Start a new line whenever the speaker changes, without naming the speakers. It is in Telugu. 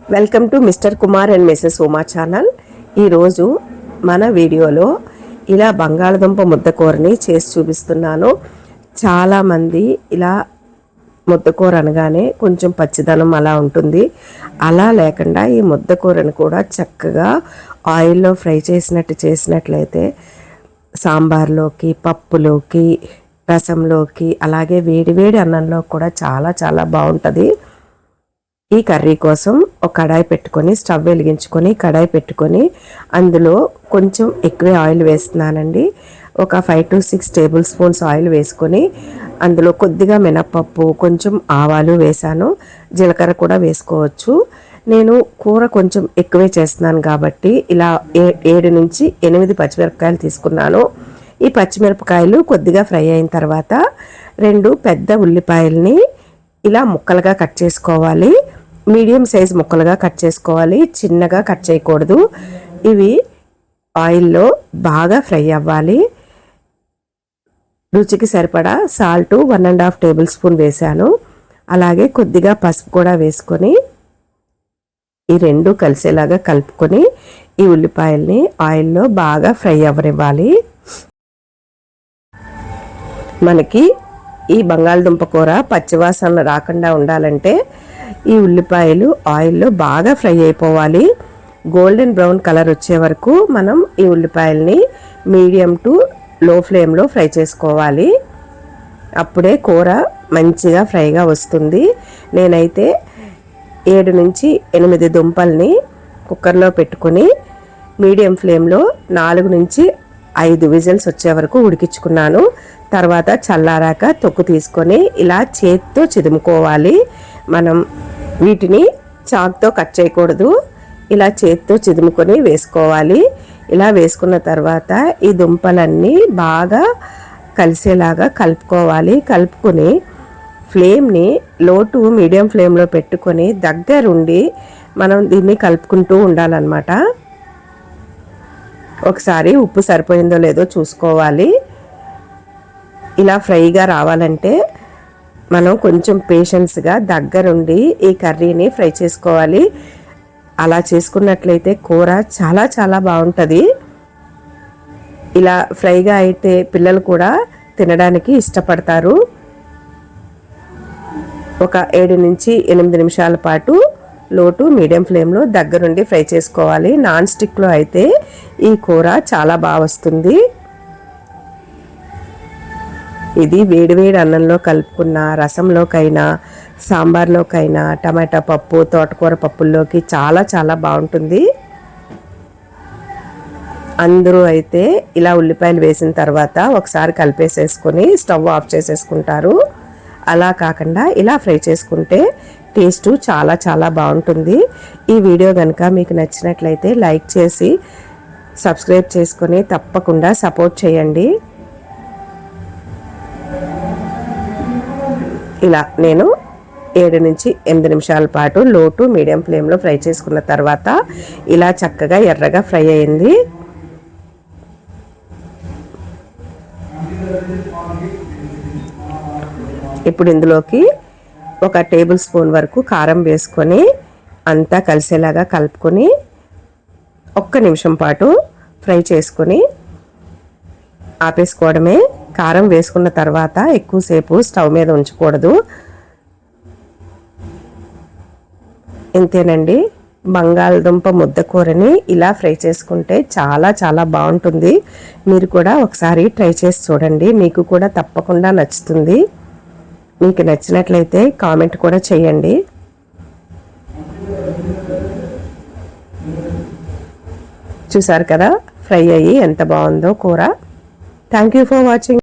Welcome to mister Kumar and missus Uma channel. ఈరోజు మన వీడియోలో ఇలా బంగాళదుంప ముద్దకూరని చేసి చూపిస్తున్నాను. చాలామంది ఇలా ముద్దకూర అనగానే కొంచెం పచ్చిదనం అలా ఉంటుంది. అలా లేకుండా ఈ ముద్దకూరని కూడా చక్కగా ఆయిల్లో ఫ్రై చేసినట్టు చేసినట్లయితే సాంబార్లోకి పప్పులోకి రసంలోకి అలాగే వేడివేడి అన్నంలో కూడా చాలా చాలా బాగుంటుంది. ఈ కర్రీ కోసం ఒక కడాయి పెట్టుకొని స్టవ్ వెలిగించుకొని కడాయి పెట్టుకొని అందులో కొంచెం ఎక్కువే ఆయిల్ వేస్తున్నానండి. ఒక five to six tablespoons oil వేసుకొని అందులో కొద్దిగా మినప్పప్పు కొంచెం ఆవాలు వేసాను జీలకర్ర కూడా వేసుకోవచ్చు. నేను కూర కొంచెం ఎక్కువే చేస్తున్నాను కాబట్టి ఇలా ఏ ఏడు నుంచి ఎనిమిది పచ్చిమిరపకాయలు తీసుకున్నాను. ఈ పచ్చిమిరపకాయలు కొద్దిగా ఫ్రై అయిన తర్వాత రెండు పెద్ద ఉల్లిపాయల్ని ఇలా ముక్కలుగా కట్ చేసుకోవాలి. మీడియం సైజ్ ముక్కలుగా కట్ చేసుకోవాలి చిన్నగా కట్ చేయకూడదు. ఇవి ఆయిల్లో బాగా ఫ్రై అవ్వాలి. రుచికి సరిపడా salt one and half tablespoon వేశాను. అలాగే కొద్దిగా పసుపు కూడా వేసుకొని ఈ రెండు కలిసేలాగా కలుపుకొని ఈ ఉల్లిపాయల్ని ఆయిల్లో బాగా ఫ్రై అవ్వనివ్వాలి. మనకి ఈ బంగాళదుంప కూర పచ్చివాసన రాకుండా ఉండాలంటే ఈ ఉల్లిపాయలు ఆయిల్లో బాగా ఫ్రై అయిపోవాలి. గోల్డెన్ బ్రౌన్ కలర్ వచ్చే వరకు మనం ఈ ఉల్లిపాయల్ని మీడియం టు లో ఫ్లేమ్లో ఫ్రై చేసుకోవాలి. అప్పుడే కూర మంచిగా ఫ్రైగా వస్తుంది. నేనైతే ఏడు నుంచి ఎనిమిది దుంపల్ని కుక్కర్లో పెట్టుకొని మీడియం ఫ్లేమ్లో నాలుగు నుంచి ఐదు విజిల్స్ వచ్చే వరకు ఉడికించుకున్నాను. తర్వాత చల్లారాక తొక్కు తీసుకొని ఇలా చేత్తో చిదుముకోవాలి. మనం వీటిని చాక్తో కట్ చేయకూడదు. ఇలా చేత్తో చిదుముకొని వేసుకోవాలి. ఇలా వేసుకున్న తర్వాత ఈ దుంపలన్నీ బాగా కలిసేలాగా కలుపుకోవాలి. కలుపుకొని ఫ్లేమ్ని లో టు మీడియం ఫ్లేమ్లో పెట్టుకొని దగ్గరుండి మనం దీన్ని కలుపుకుంటూ ఉండాలన్నమాట. ఒకసారి ఉప్పు సరిపోయిందో లేదో చూసుకోవాలి. ఇలా ఫ్రైగా రావాలంటే మనం కొంచెం పేషెన్స్గా దగ్గరుండి ఈ కర్రీని ఫ్రై చేసుకోవాలి. అలా చేసుకున్నట్లయితే కూర చాలా చాలా బాగుంటుంది. ఇలా ఫ్రైగా అయితే పిల్లలు కూడా తినడానికి ఇష్టపడతారు. ఒక ఏడు నుంచి ఎనిమిది నిమిషాల పాటు లోటు మీడియం ఫ్లేమ్లో దగ్గరుండి ఫ్రై చేసుకోవాలి. నాన్ స్టిక్లో అయితే ఈ కూర చాలా బాగా వస్తుంది. ఇది వేడివేడి అన్నంలో కలుపుకున్న రసంలోకైనా సాంబార్లోకైనా టమాటా పప్పు తోటకూర పప్పుల్లోకి చాలా చాలా బాగుంటుంది. అందరూ అయితే ఇలా ఉల్లిపాయలు వేసిన తర్వాత ఒకసారి కలిపేసేసుకొని స్టవ్ ఆఫ్ చేసేసుకుంటారు. అలా కాకుండా ఇలా ఫ్రై చేసుకుంటే టేస్ట్ చాలా చాలా బాగుంటుంది. ఈ వీడియో కనుక మీకు నచ్చినట్లయితే లైక్ చేసి సబ్స్క్రైబ్ చేసుకొని తప్పకుండా సపోర్ట్ చేయండి. ఇలా నేను ఏడు నుంచి ఎనిమిది నిమిషాల పాటు లోటు మీడియం ఫ్లేమ్లో ఫ్రై చేసుకున్న తర్వాత ఇలా చక్కగా ఎర్రగా ఫ్రై అయింది. ఇప్పుడు ఇందులోకి ఒక టేబుల్ స్పూన్ వరకు కారం వేసుకొని అంతా కలిసేలాగా కలుపుకొని ఒక్క నిమిషం పాటు ఫ్రై చేసుకొని ఆపేసుకోవడమే. కారం వేసుకున్న తర్వాత ఎక్కువసేపు స్టవ్ మీద ఉంచకూడదు. ఇంతేనండి. బంగాళదుంప ముద్ద కూరని ఇలా ఫ్రై చేసుకుంటే చాలా చాలా బాగుంటుంది. మీరు కూడా ఒకసారి ట్రై చేసి చూడండి. మీకు కూడా తప్పకుండా నచ్చుతుంది. మీకు నచ్చినట్లయితే కామెంట్ కూడా చేయండి. చూసారు కదా? ఫ్రై అయ్యి ఎంత బాగుందో కూర. Thank you for watching